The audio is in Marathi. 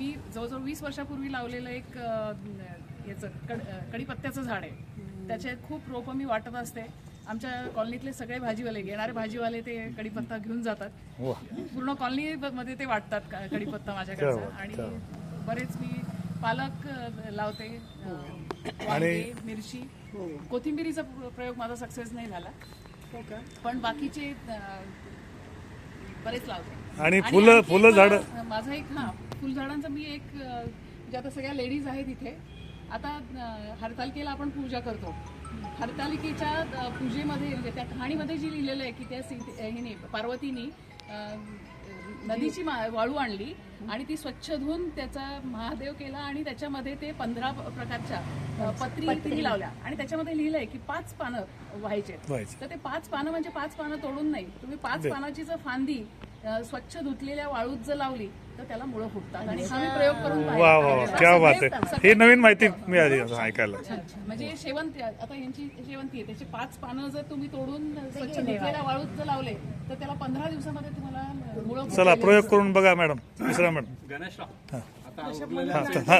मी जवळजवळ वीस वर्षापूर्वी लावलेलं एक याचं कड अ, कढीपत्त्याचं झाड आहे. त्याचे खूप रोपं मी वाटत असते. आमच्या कॉलनीतले सगळे भाजीवाले घेणारे भाजीवाले ते कढीपत्ता घेऊन जातात. पूर्ण कॉलनी मध्ये ते वाटतात क- कढीपत्ता माझ्याकडचा. आणि बरेच मी पालक लावते अ, वांगे, मिरची. कोथिंबिरीचा प्र- प्रयोग माझा सक्सेस नाही झाला. पण बाकीचे बरेच लावते. आणि आणि फुलं- फुलं झाडं? माझा एक हा फुलझाडांचा मी एक म्हणजे आता सगळ्या लेडीज आहेत इथे आता हरतालिकेला आपण पूजा करतो. हरतालिकेच्या पूजेमध्ये म्हणजे त्या कहाणीमध्ये जी लिहिलेलं आहे की त्या सीते- हिने पार्वतीनी नदीची वाळू आणली आणि ती स्वच्छ धुवून त्याचा महादेव केला आणि त्याच्यामध्ये ते पंधरा प्रकारच्या पत्री तिने लावल्या. आणि त्याच्यामध्ये लिहिलंय की पाच पानं व्हायचे. तर ते पाच पानं म्हणजे पाच पानं तोडून नाही. तुम्ही पाच पानाची जर फांदी स्वच्छ धुतलेल्या वाळूत जर लावली तर त्याला मुळं फुटतात. आणि हा मी प्रयोग करून वा वा. क्या बात आहे. ही नवीन माहिती मिळाली ऐकायला. म्हणजे शेवंती आता यांची शेवंती आहे. त्याचे पाच पानं जर तुम्ही तोडून स्वच्छ धुतलेल्या वाळूत जर लावले तर त्याला पंधरा दिवसामध्ये तुम्हाला मुळं चला प्रयोग करून बघा मॅडम. मिश्रा मॅडम. गणेशराव हा. आता हा